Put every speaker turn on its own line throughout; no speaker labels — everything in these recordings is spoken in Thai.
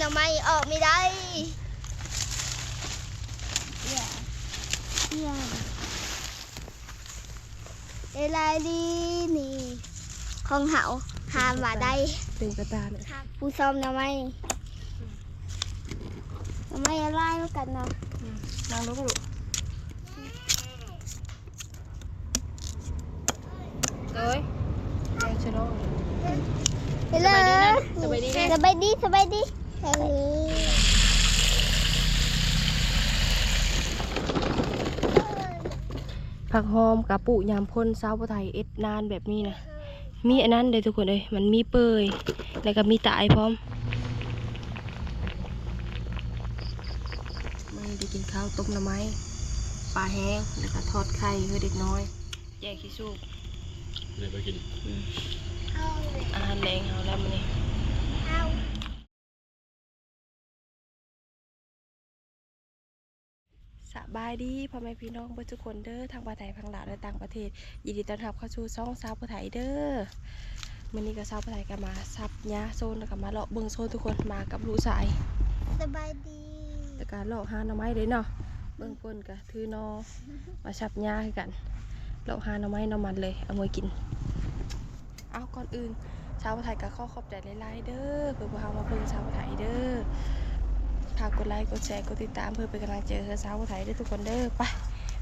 ห็นหน่อไม้ออกไม่ได้เย่เย่เอลายดีนี่ของเฮาหามาได้
ตึงกระตาเนี่ย
ผู้ซ้อมหน่อไม้หน่อไม้อะไรเหมือนกันเนาะ
นางลูกลูกเอ้ยแดงชะโลม
ไปเลย
สบายดีนะ
สบายดีสบายดี เออ
ผักหอมกะปุยามพ่นสาวผู้ไทยเอ็ดนานแบบนี้นะมีอันนั้นเลยทุกคนเลยมันมีเปยแล้วก็มีตายพร้อมไม่ได้กินข้าวต้มหน่อไม้ปลาแห้งแล้วก็ทอดไข่เพื่อเด็กน้อยแยกขี้สูบ
เลยไปกิน
เอาเลย
อาหารแรงเอาแล้วมันนี่ สบายดีพ่อแม่พี่น้องเพื่อนทุกคนเด้อทางประเทศพังลาวและต่างประเทศ ยินดีต้อนรับเข้าสู่ช่องสาวผู้ไทยเด้อมื้อนี้ก็สาวผู้ไทยก็มาซับหญ้าโซนแล้วก็มาเลาะเบิ่งโซนทุกคนมากับลูกสาย
สบายดี
แต่การเลาะหาหน่อไม้เลยเนาะเบิ่งเพิ่นก็ถือหนอมาซับหญ้าให้กันเลาะหาหน่อไม้หน่อมันเลยเอามากินเอาก่อนอื่นชาวผู้ไทยก็ขอขอบใจหลายๆเด้อเพื่อบ่เฮามาเบิ่งชาวผู้ไทยเด้อ ฝากกดไลค์กดแชร์กดติดตามเพื่อเป็นกำลังใจให้สาวผู้ไทยได้ทุกคนเด้อไป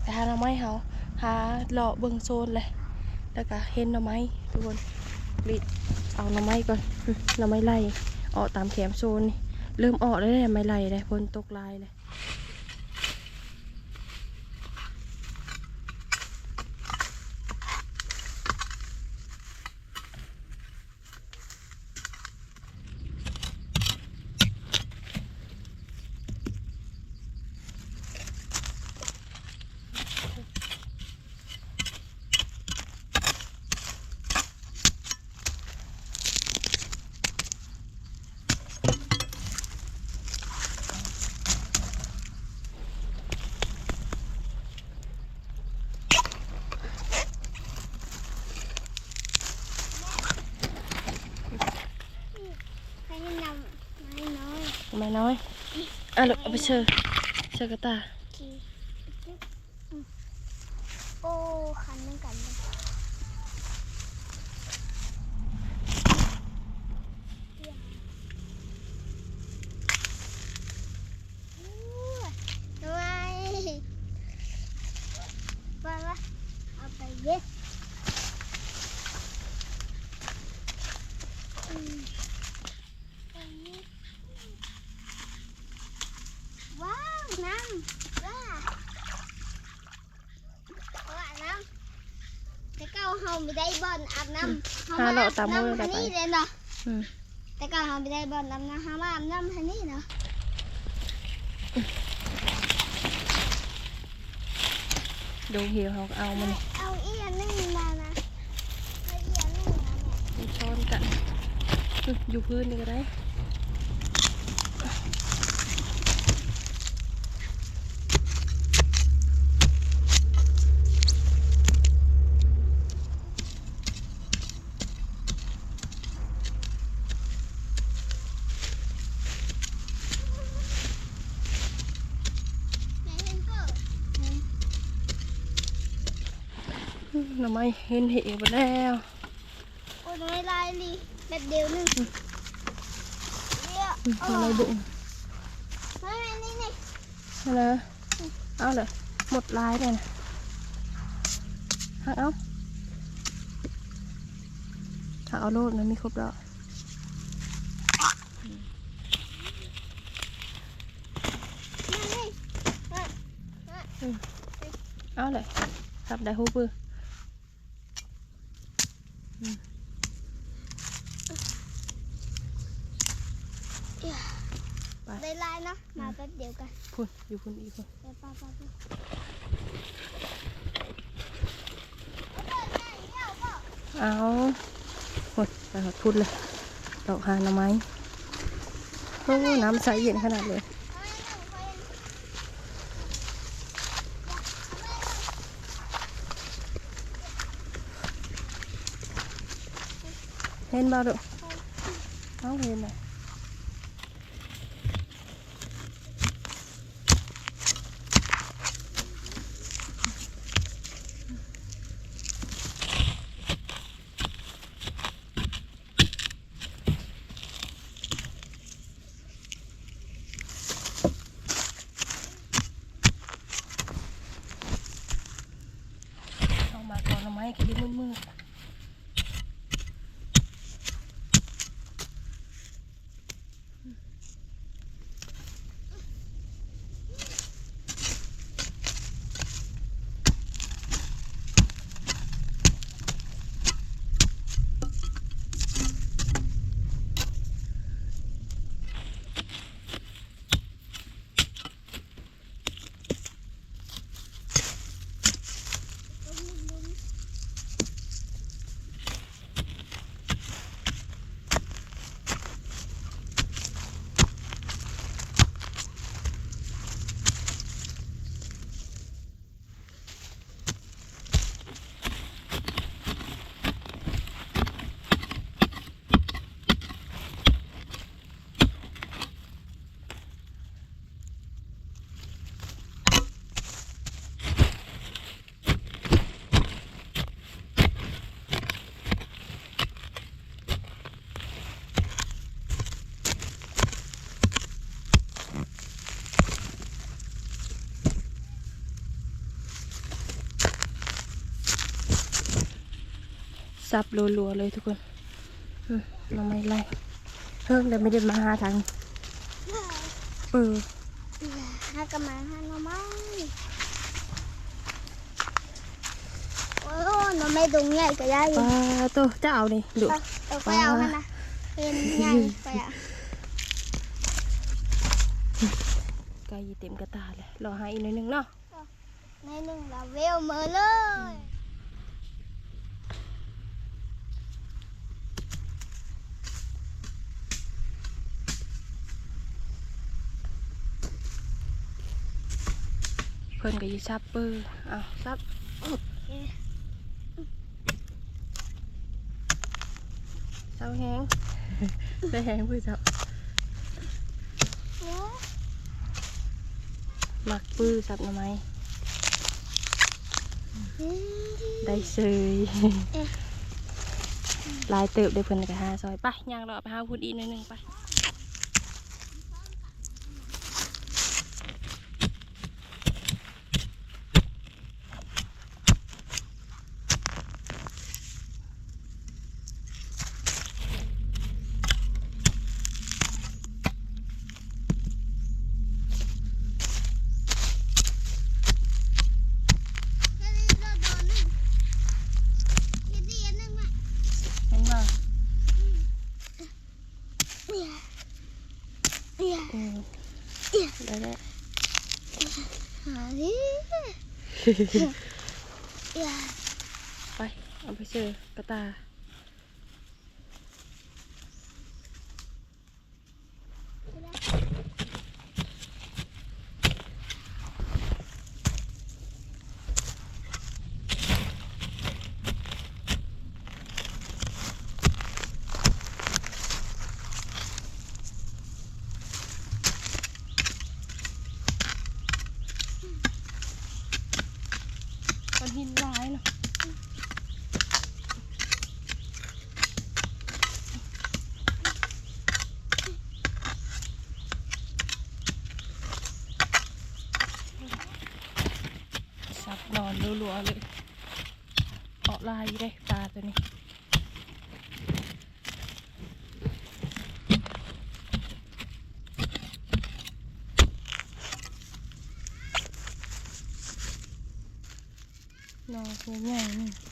ไปหาหน่อไม้เฮาหาเลาะเบิ่งโซนเลยแล้วก็เห็นหน่อไม้ทุกคนรีดเอาหน่อไม้ก่อนหน่อไม้ไล่ออกตามแขมโซนนี่เริ่มออกแล้วเลยไม้ไล่เลยฝนตกลายเลย
ให้นำให้น้อย
ไม่ น้อยอะลูกเอาไปเชื่อเชื่อกระตา
โอ้คันนึงกันเลยอู้ทำไมว่าว่าเอาไปเย็ดอืมไปเย็ดว้าวน้ำว้าว้าน้ำแต่เก้าเฮาไม่ได้บอลอาบน้ำเฮ
หาเลาะ ตามมือ
น้ำ
กั
ฮั
น
น
ไป
นี่เลยเนาะ
อืม
แต่เก้าเฮาไม่ได้บอลอาบน้ำเฮามาอาบน้ำฮันนี่เนาะ
ดูเหี่ยวเขาก็เอามัน
เอาอีอันนึงมานะเอาอีอันนึงมาเนี่ย
มีช้อนกันอื้ออยู่พื้นนี่ก็ได้
ไหนเห็นเปล่า
อื้อห น่อไม้เห็นเหี่ยวไปแล้ว
โอ้ยไม่ลายลีแบบเดียวนึงเดี๋ยว
อื้อ
โอ้
หน่อไม้บุ้ง
ไม่ไม่นี่นี่
เอาเลยเอาเลยหมดลายเลยนะหักเอาหักเอาโลดมันมีครบแล้ว
มาเลยมามา
เอาเลยทับได้หูปือ
ได้ลายเนาะมาแป๊บเดียวกัน
พุ่น อยู่พุ่นอีกพุ่น
เดี๋ยวป้าป้าป้า
เอาพุ่นไปหอดพุ่นเลยดอกหาหน่อไม้โอ้น้ำใสเย็นขนาดเลยเห็นบ่ลูกน้องเห็นไหม ซับรัวๆเลยทุกคนอืมเราไม่ไล่เพิ่งแต่ไม่ได้มาหาทางเออ
หากระมังหาหน่อไม้โอ้ยหน่อไม้ตรงใหญ่ก็ได้
ปลาตัวเจ้านี่ดู
เอาเอาไปเอาให้นะเป็นใหญ่ไปอะ
ไก่เต็มกระตาเลยรอหาอีกหน่อยหนึงเนาะ
ในหนึ่งเราเวลมือเลย
เพิ่นก็อยีซับเปอร์อ้าวซับเศร้าแห้งได้แห้งเพื่อจับ
โอ้
หมักปื้อซับหน่อไม้
ย
ได้เซยลายเติบได้เพิ่นก็หาซอยไปย่างเราเอาไปหาพูดอีกหน่อยหนึงไป
แค่นี้เราโดนหนึ่งแค่นี้อันหนึ่งอะ
เห็นบ่
เนี่ยเนี่ย
อืมได้แล้ว
หาดิเนี่ย
ไปเอาไปเชื่อกระตา มันหินร้ายเนาะสับนอนรัวๆเลยออกลายอยู่เลยปลาตัวนี้ นอน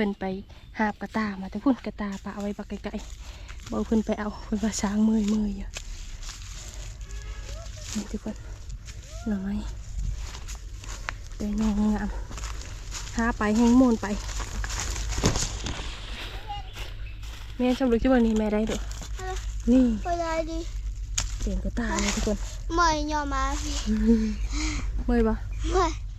พิ่นไปหาบกระตามาแต่พุ่นกระตาปะเอาไว้ปักไกลๆบอกเพิ่นไปเอาเพิ่นว่าช้างมือมืออยู่นี่ทุกคนหน่อไม้เป็นงงามหาไปแห้งโมนไปแม่ชอบลูกที่วันนี้แม่ได้เด้อนี่
ไปได้ดิ
เสียงกระตาเลยทุกคน
ไม่ยอมมาพี่
เมื่อยปะ
ไม่
หม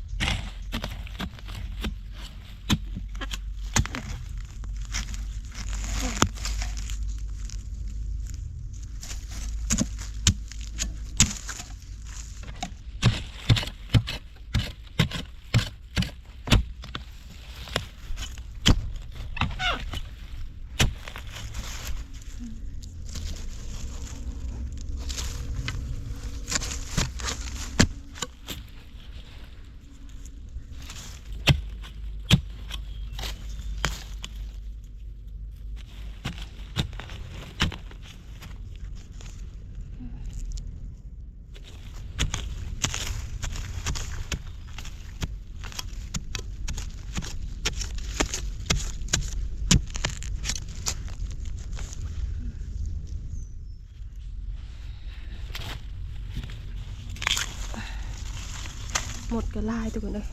ดก็ลายทุกคนเลย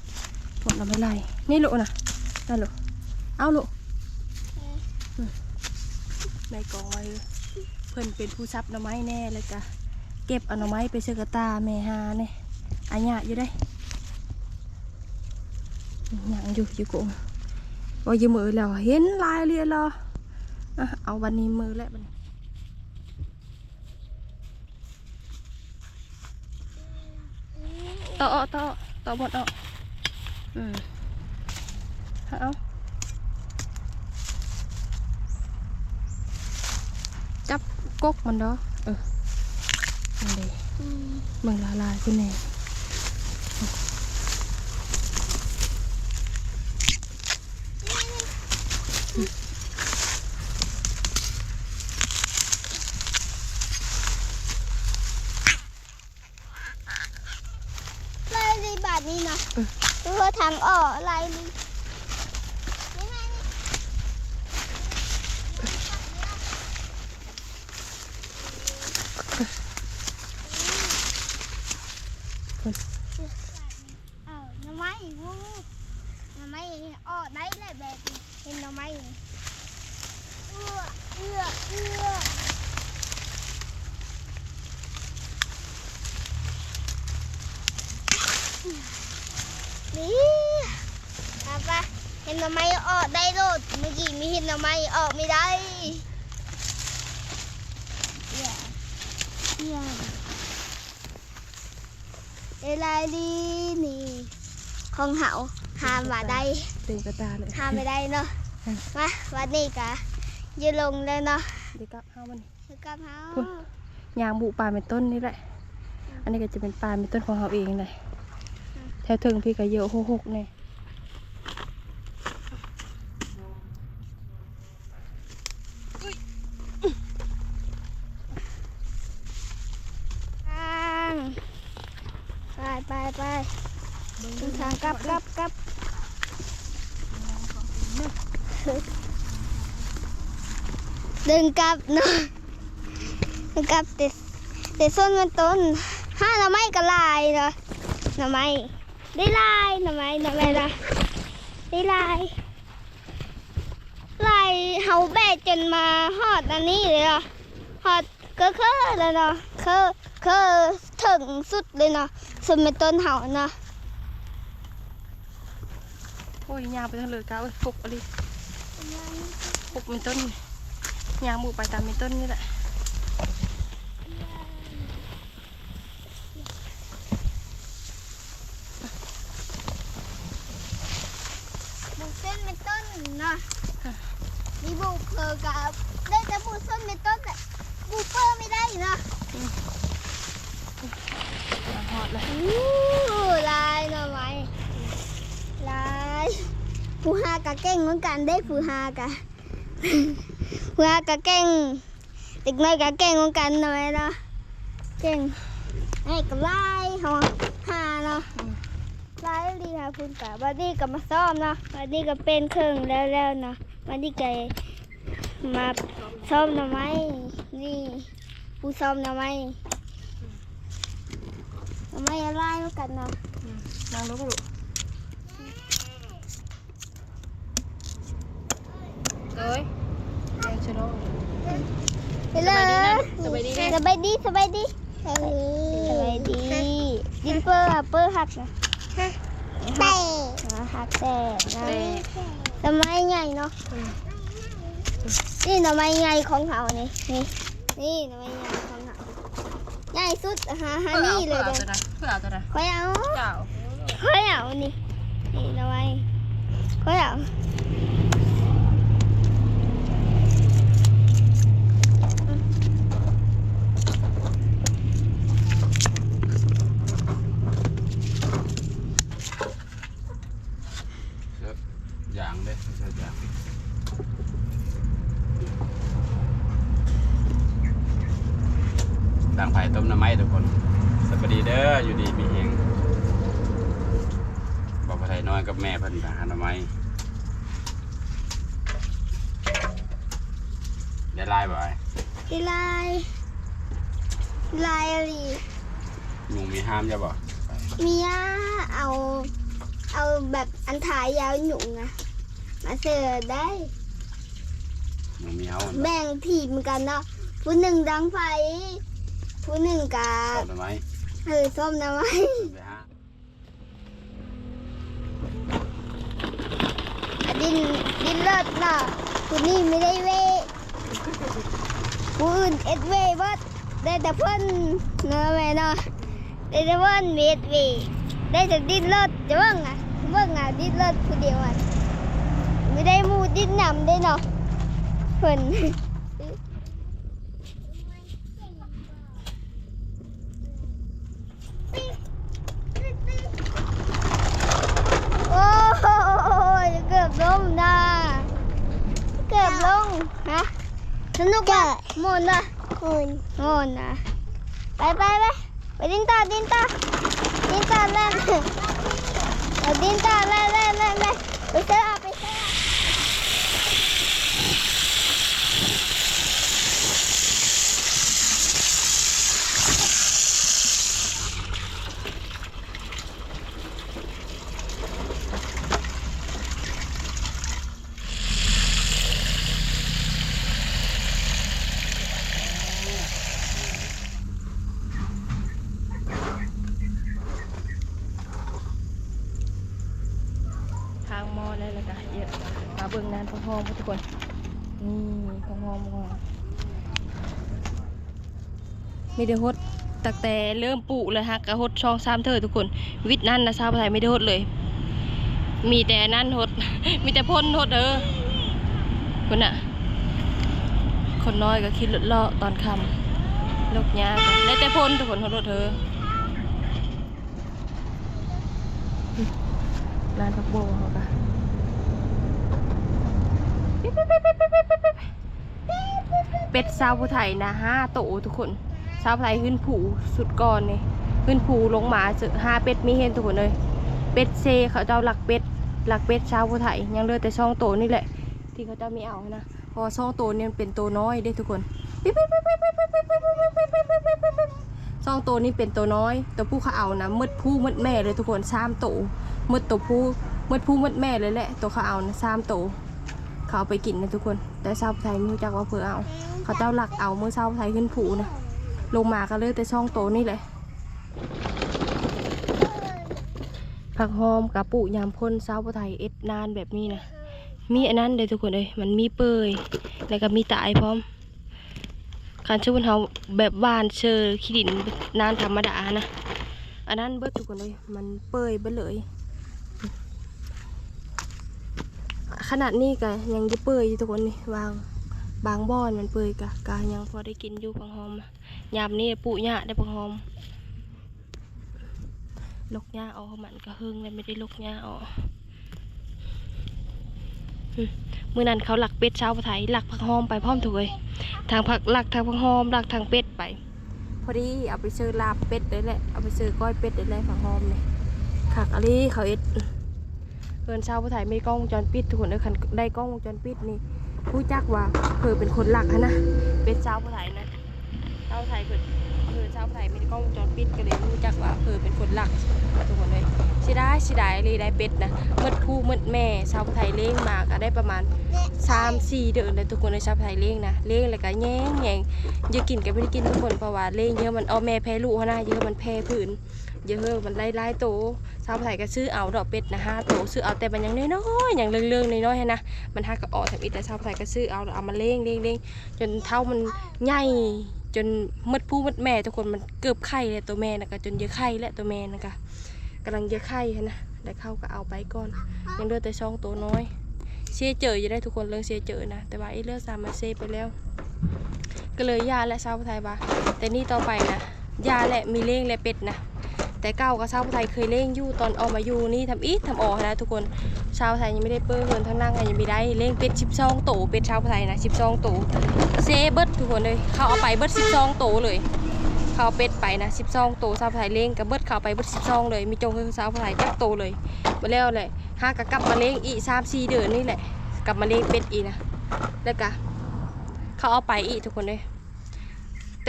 หมดแล้วไม่ลายนี่ลูกนะนั่นลูกเอาลูกในกองไว้เลยเพิ่อนเป็นผู้ซับหน่อไม้แน่เลยกะเก็บเอาหน่อไม้ไปเชือกตาแม่หาเนี่ยอันยะอยู่ได้หยังอยู่อยู่กงว่าอยู่มือแล้วเห็นลายเรียนรอเอาวันนี้มือแล้วบันต่อเต่อ ต่อหมดเอาอืมเอาจับกกมันเด้อเออนี่เลย
อืม
มึงละลายขึ้นแน่
ไล่ดีบาท นี้นะตัวทางออกไล่ดีนี่ไงนี่ เอาหน่อไม้วูหน่อไม้ออกได้เลยแบบนี้เห็นหน่อไม้นี่เอื้อเอื้อเอื้อนี่เอาปะเห็ นหน่อไม้ออกได้โลดเมื่อกี้มีเห็นหน่อไม้ออกไม่ได้เหี้ยเหี้ยเอลายดีนี่ของเฮาหามมาได้
ต็มกระตาเลย
หามไม่ได้เนาะ
มา
วันนี้กะยืนลงเลยเนาะ
เด็กกับเฮามัน
คือกับเฮา
ยางบุปลาเป็นต้นนี่แหละ อันนี้ก็จะเป็นปลาเป็นต้นของเราเองเลยแถวถึงพี่ก็เยอะหกหกเนี่ย
ทางไปไปไปเดินทางกลับกลับกลับ เดินกลับเนาะเดินกลับแต่แต่ส้นมันต้นห้าหน่อไม้ก็ลายเนาะหน่อไม้ได้ลายหน่อไม้หน่อไม้ละได้ลายลายเฮาแบกจนมาฮอดอันนี้เลยเนาะฮอดก็คือเลยเนาะคือคือถึงสุดเลยเนาะส่วนเป็นต้นเฮาเนาะ
โอ้ยยางไปทางเลยก้าวเอ้ยหกอะไรหกเป็นต้น ยางบุไปตามเป็นต้นนี่แหละ
บุกเส้นเป็นต้นเนาะมีบุกเพอกับได้แต่บุกเส้นเป็นต้นแต่บุกเปอร์ไม่ได้เนาะ
ยางหอดเลย
อู้ลายหน่อไม้ลายผู้หากะเก่งเหมือนกันได้ผู้หากะผู้ หากะเก่งเด็กน้อยกะเก่งเหมือนกันหน่อยเนาะเก่งไอ้ก็ลายเขาหาเนาะหลายดีค่ะคุณกะวันนี้ก็มาซ่อมเนาะวันนี้ก็เป็นเครื่องแล้วแล้วเนาะวันนี้ก็มาซ่อมหน่อไม้นี่ผู้ซ่อมหน่อไม้หน่อไม้อะไรแล้วกันเนาะ
นั่งลงลูกเอ้ย ยังชะโน
ไปเลย
สบายดีนะ
สบายดีสบายดีสบายดีดินเปอร์อะเปอร์หักนะเตะหักแต่นะ
เต้
หน่อไม้ใหญ่เนาะนี่หน่อไม้ใหญ่ของเขานี่นี่นี่หน่อไม้ใหญ่ของเขาใหญ่สุดอะฮะฮะนี่เลย
เพื่อ
เด้
เอา
อ
ตัวนะเพื่อเอาตัวนะ
ค่อยเอา
เจ้า
ค่อยเอานี่นี่หน่อไม้ค่อยเอา
อย่างเด้ไม่ใช่อย่างต่างไผ่ต้มน้ำไม้ทุกคนสวัสดีเด้ออยู่ดีมีเองบอกพระไทยน้อยกับแม่เพิ่นไปหาหน้ำไม้ ได้ไล่บ่อย
อีลายลายอะไร
ยุงมีห้ามจะบ่
เมียเอา เอาแบบอันถ่ายยาวหยุ่งอะมาเสือได้
ยุงมีเฮา
แบ่งทีมกันเนาะผู้หนึ่งดังไฟ ผู้หนึ่งกา
ต้มน้ำไม้
เออส้มนะไว้
ไปหา
อะดินดินเลิศเนาะผู้นี้ไม่ได้เว ผู้อื่นเอ็ดเว่ยวัดได้แต่เพิ่นเนาะแม่เนาะได้แต่เพิ่นเมดเวได้แต่ดิ้นรถจะเบิ่งอะเบิ่งอะดิ้นรถผู้เดียวอะไม่ได้มูดิ้นนำได้เนาะเพิ่น โอ้ยเกือบล้มนะเกือบลงฮะสนุกอะหมุนอะ หมุนหมุนอะไปไปไปไปดินต่อดินต่อดินต่อเล่นเอาดินต่อเล่นเล่นเล่นเล่นไปเสื้อไปเสื้อ
ทางมอเลยละกันเยอะมานพอมๆทุกคนนี่พร้อมๆพร้อมมีเดฮดตั้งแต่เริ่มปลูกเลยฮะกระฮดช่องซ้ำเธอทุกคน วิทย์นั่นนะซาวไทยไม่ได้ฮดเลย มีแต่นั่นฮดมีแต่พ่นฮดเออคนน่ะคนน้อยก็คิดเลาะตอนคำลูกยาได้แต่พ่นทุกคนฮดฮดเธอร้านพักโบเขาก็ เป็ดซาวผู้ไทยนะห้าโตทุกคนซาวภูไทยขึ้นผูสุดก่อนนี่ขึ้นผูลงหมาเจอห้าเป็ดมีเห็นทุกคนเลย เป็ดเซเขาเจ้าหลักเป็ดหลักเป็ดชาวผู้ไทยยังเลือแต่ช่องโตนี่แหละ ที่เขาเจ้ามีเอานะพอช่องโตเนี่ยมันเป็นตัวน้อยเด้ทุกคนช่องโตนี่เป็นตัวน้อยตัวผู้เขาเอานะมืดผู้มืดแม่เลยทุกคนสามโตมืดตัวผู้มืดผู้มืดแม่เลยแหละตัวเขาเอานะสามโต เขาเอาไปกินนะทุกคน แต่ชาวไทยไม่รู้จักว่าเพื่อเอา เขาเจ้าหลักเอาเมื่อชาวไทยขึ้นผูนะลงมาก็เลยแต่ช่องโตนี่แหละผักหอมกับปุยามพ่นชาวไทยเอ็ดนานแบบนี้นะมีอันนั้นเลยทุกคนเลยมันมีเปยแล้วก็มีตายพร้อมการช่วันเฮาแบบหวานเชอขี้ดินนานธรรมดานะ อันนั้นเบิดทุกคนเลยมันเปยเบิดเลย ขนาดนี้ก็ยังจะเปื่อยอยู่ทุกคนนี่บางบางบ่อนมันเปื่อยกะกะยังพอได้กินอยู่ผักหอมยามนี้ปุหญ้าได้ผักหอมลกหญ้าออกมันก็หึงเลยไม่ได้ลกหญ้าออกอืมมื่อนั้นเขาหลักเป็ดเช้าวไทยหลักผักหอมไปพร้อมถูกเลยทางผักหลักทางผักหอมหลักทางเป็ดไป พอดีเอาไปซื้อลาบเป็ดได้แหละเอาไปซื้อก้อยเป็ดได้แหละผักหอมเนี่ยขักอะไรเขาเอ็ด เพื่อนชาวผู้ไทยไม่กล้องวงจรปิดทุกคนเด้อคันได้กล้องวงจรปิดนี่ผู้จักว่าเพื่อเป็นคนหลักหั้นนะเป็นชาวผู้ไทยนะชาวไทยเพื่นเพื่นชาวผู้ไทยไม่กล้องวงจรปิดก็เลยรู้จักว่าเพื่อเป็นคนหลักทุกคนเลยสิได้สิได้เลยได้เป็ดนะเมื่อผู้เมื่อแม่ชาวผู้ไทยเลี้ยงมาก็ได้ประมาณสามสี่เดือนเลยทุกคนในชาวไทยเลี้ยงนะเลี้ยงแล้วก็แย่งแย่งเยอะกินก็ไม่ได้กินทุกคนเพราะว่าเลี้ยงเยอะมันเอาแม่แพ้ลูกนะเยอะมันแพ้ผืน เยอะมันไล่ไล่โตชาวไทยก็ซื้อเอาดอกเป็ดนะห้าโตซื้อเอาแต่มันยังน้อยๆอย่างเรื่องๆน้อยๆนะมันหักก็ออกแถมอีแต่ชาวไทยก็ซื้อเอาเอามาเลี้ยงเลี้ยงเลี้ยงจนเท่ามันใหญ่จนมดผู้มดแม่ทุกคนมันเกือบไข่เลยตัวแม่นะก็จนเยอะไข่และตัวแม่นะก็กำลังเยอะไข่นะได้เข้าก็เอาไปก่อนยังเลือแต่ช่องตัวน้อยเสียเจออยู่ได้ทุกคนเรื่องเสียเจอนะแต่ว่าไอ้เรื่องสามมาเซไปแล้ว ก็เลยยาและชาวไทยว่าแต่นี่ต่อไปนะยาและมีเล้งและเป็ดนะ แต่เก้ากับชาวไทยเคยเล้งอยู่ตอนออกมาอยู่นี่ทำอีททำออกนะทุกคนชาวไทยยังไม่ได้เปิ้ลเงินทั้งนั่งยังไม่ได้เล้งเป็ดชิบซองโตเป็ดชาวไทยนะชิบซองโตเซเบิดทุกคนเลยเขาเอาไปเบิดชิบซองโตเลยเขาเป็ดไปนะชิบซองโตชาวไทยเล้งกับเบิดเขาไปเบิดชิบซองเลยมีจงคือชาวไทยจักโตเลยมาแล้วเลยห้ากะกลับมาเลี้ยงอีสามสี่เดือนนี่แหละกลับมาเลี้ยงเป็ดอีนะแล้วก็เขาเอาไปอีทุกคนเลย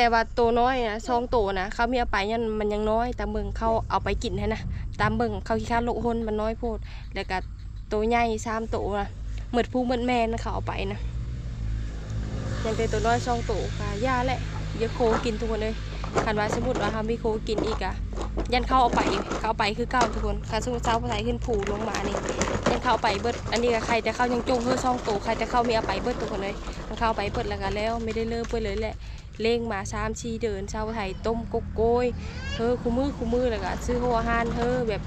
แต่ว่าตัวน้อยนะซองโตนะเขามีเอาไปยันมันยังน้อยตามเบิ่งเขาเอาไปกินให้นะตามเบิ่งเขาขี้ข้าลูกหนมันน้อยโพดแล้วก็ตัวใหญ่สามตัวนะเหมือนผู้เหมือนแม่นะเขาเอาไปนะยังเป็นตัวน้อยซองโตค่ะย่าแหละเยอะโคกินทุกคนเลยคันว่าสมมติว่าเขามีโคกินอีกอะยันเข้าเอาไปเขาเอาไปคือเก้าทุกคนคันสมมติเช้าภาษาขึ้นผูลงมานี่ยังเข้าไปเบิดอันนี้ก็ใครแต่เข้ายังจงเพื่อช่องโตใครแต่เข้ามีเอาไปเบิดทุกคนเลยมันเข้าไปเบิดแล้วกันแล้วไม่ได้เลิกไปเลยแหละ เล่งมาสามชีเดินชาวไทยต้มกกโกยเธอคู่มือคู่มือแล้วก็ซื้อหัวหานเธอแบบ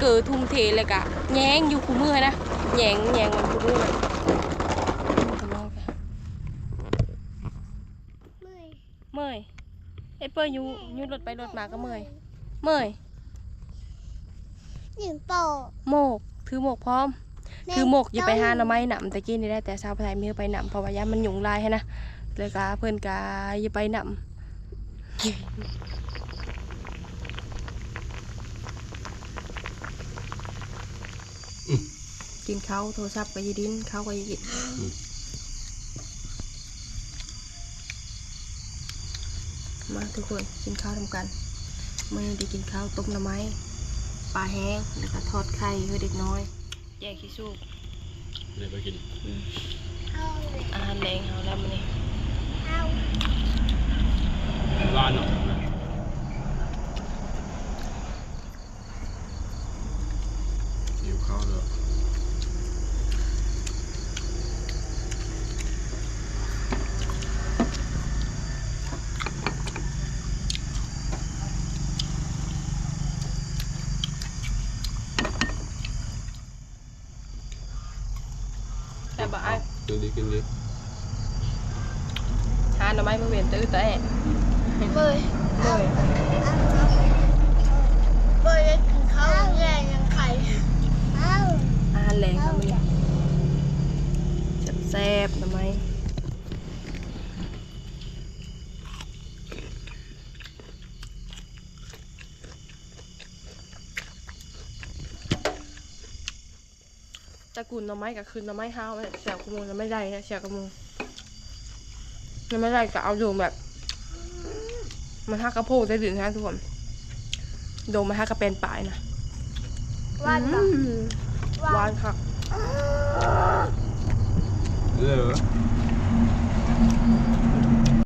เกิดทุ่มเทเลยกะแย้งอยู่คู่มือนะแย้งแย้งมันคู่มือเลย
เมื่อย
เมื่อยเอ็ดเปอร์ยูยูรถไปรถมาก็เมื่อยเมื่อย
หยิงโต
โมกถือโมกพร้อมคือหมกอย่าไปหาหน่อไม้หนำแต่กี้นี่ได้แต่ชาวไทยมีไปหนำเพราะว่ายามมันหยุ่งลายให้นะ เลยกาเพื่อนกาอย่าไปหนำกินข้าวโทรศัพท์ก็อยีดินข้าวก็อยีกินมาทุกคนกินข้าวทำกันไม่ได้กินข้าวต้มหน่อไม้ปลาแห้งแล้วก็ทอดไข่ให้เด็กน้อยแยกขี้สูบ
เดี๋ยวไปกิน
เอาเลย
อาหารแรงเขาแล้วมันนี่
เอา
ร้านเนาะอ
หาหน่อไม้มาเวียนตื้อแต่
เมื่อย
เลย
เมื่อยได้กินข้าวแย่ยังไข่เอา
อาหารแรงเขามันแซ่บๆหน่อไม้ตระกูลหน่อไม้กับคืนหน่อไม้ห้าวแฉวกระมูลไม่ได้นะแฉวกระมูล ยังไม่ได้ก็เอาดูแบบ มันหักกระโพกได้ถึงนะทุกคนโดมมันหักกระเป็นปลายนะ
วัน
อืมหวานค่ะ
เออ